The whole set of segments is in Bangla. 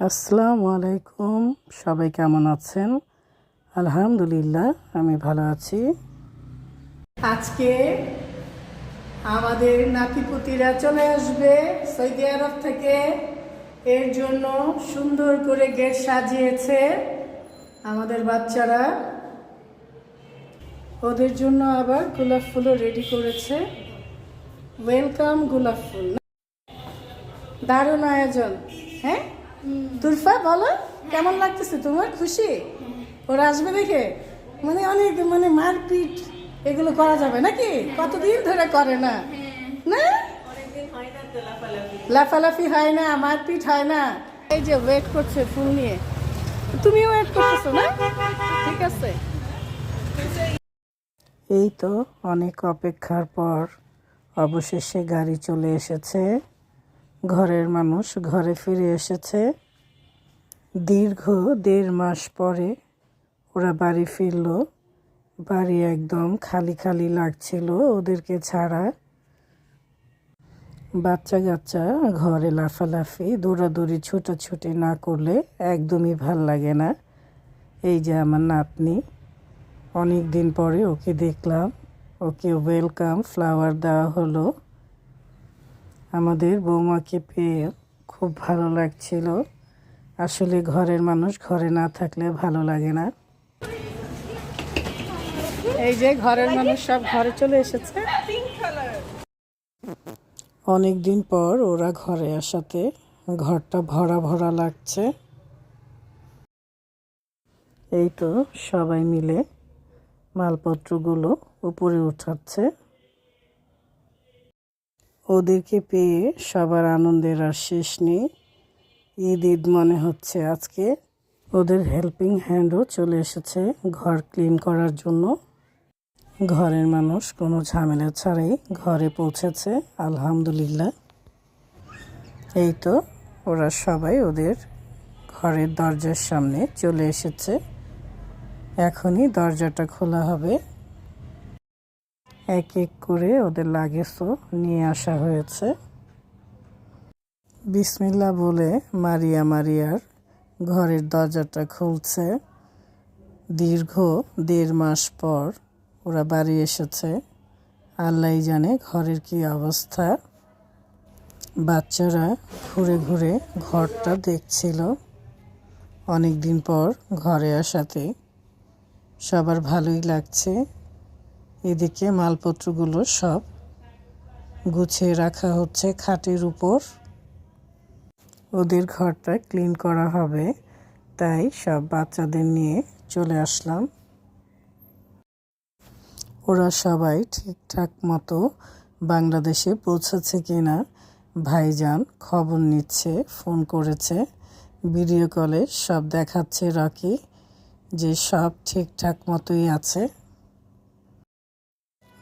আসসালামু আলাইকুম। সবাই কেমন আছেন? আলহামদুলিল্লাহ, আমি ভালো আছি। আজকে আমাদের নাতিপুতিরা চলে আসবে সৌদি আরব থেকে। এর জন্য সুন্দর করে গেট সাজিয়েছে আমাদের বাচ্চারা। ওদের জন্য আবার গোলাপ ফুলও রেডি করেছে। ওয়েলকাম গোলাপ ফুল। দারুণ আয়োজন হ্যাঁ? তুরফা বলো? কেমন লাগতেছে তোমার? খুশি? ওরা আসবে দেখে? মানে অনেক মানে মারপিট এগুলো করা যাবে নাকি? কতদিন ধরে করে না? না? লাফালাফি হয় না, মারপিট হয় না। এই যে ওয়েট করছে ফুল নিয়ে। তুমিও ওয়েট করতেছো না? ঠিক আছে। এই তো অনেক অপেক্ষার পর অবশেষে গাড়ি চলে এসেছে। ঘরের মানুষ ঘরে ফিরে এসেছে। দীর্ঘ দেড় মাস পরে ওরা বাড়ি ফিরল। বাড়ি একদম খালি খালি লাগছিল ওদেরকে ছাড়া। বাচ্চা কাচ্চা ঘরে লাফালাফি, দৌড়াদৌড়ি, ছুটাছুটি না করলে একদমই ভালো লাগে না। এই যে আমার নাতনি অনেক দিন পরে ওকে দেখলাম, ওকে ওয়েলকাম, ফ্লাওয়ার দেওয়া হলো। আমাদের বৌমাকে পেয়ে খুব ভালো লাগছিল। আসলে ঘরের মানুষ ঘরে না থাকলে ভালো লাগে না। এই যে ঘরের মানুষ সব ঘরে চলে এসেছে। অনেক দিন পর ওরা ঘরে আসাতে ঘরটা ভরা ভরা লাগছে। এই তো সবাই মিলে মালপত্রগুলো উপরে উঠাচ্ছে। ওদেরকে পেয়ে সবার আনন্দের আর শেষ নেই। ঈদ ঈদ মনে হচ্ছে আজকে। ওদের হেল্পিং হ্যান্ডও চলে এসেছে ঘর ক্লিন করার জন্য। ঘরের মানুষ কোনো ঝামেলা ছাড়াই ঘরে পৌঁছেছে, আলহামদুলিল্লাহ। এই তো ওরা সবাই ওদের ঘরের দরজার সামনে চলে এসেছে। এখনই দরজাটা খোলা হবে। এক এক করে ওদের লাগেজও নিয়ে আসা হয়েছে। বিসমিল্লা বলে মারিয়া মারিয়ার ঘরের দরজাটা খুলছে। দীর্ঘ দেড় মাস পর ওরা বাড়ি এসেছে। আল্লাহ জানে ঘরের কি অবস্থা। বাচ্চারা ঘুরে ঘুরে ঘরটা দেখছিল। অনেক দিন পর ঘরে আসাতে সবার ভালোই লাগছে। এদিকে মালপত্রগুলো সব গুছিয়ে রাখা হচ্ছে খাটের উপর। ওদের ঘরটা ক্লিন করা হবে। তাই সব বাচ্চাদের নিয়ে চলে আসলাম। ওরা সবাই ঠিকঠাক মতো বাংলাদেশে পৌঁছেছে কিনা ভাইজান খবর নিচ্ছে, ফোন করেছে, ভিডিও কলে সব দেখাচ্ছে রকি যে সব ঠিকঠাক মতোই আছে।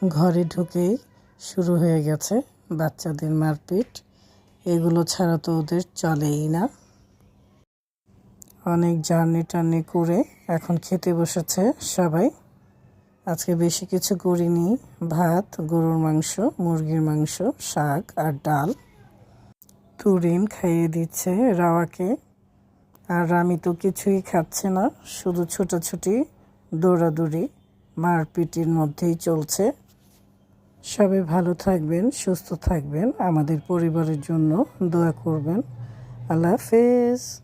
ঘরে ঢুকেই শুরু হয়ে গেছে বাচ্চাদের মারপিট। এগুলো ছাড়া তো ওদের চলেই না। অনেক জার্নি টার্নি করে এখন খেতে বসেছে সবাই। আজকে বেশি কিছু করিনি। ভাত, গরুর মাংস, মুরগির মাংস, শাক আর ডাল। তুরিন খাইয়ে দিচ্ছে রাওয়াকে। আর আমি তো কিছুই খাচ্ছে না, শুধু ছোটাছুটি, দৌড়াদৌড়ি, মারপিটির মধ্যেই চলছে। সবাই ভালো থাকবেন সুস্থ থাকবেন। আমাদের পরিবারের জন্য দোয়া করবেন। আল্লাহ হাফেজ।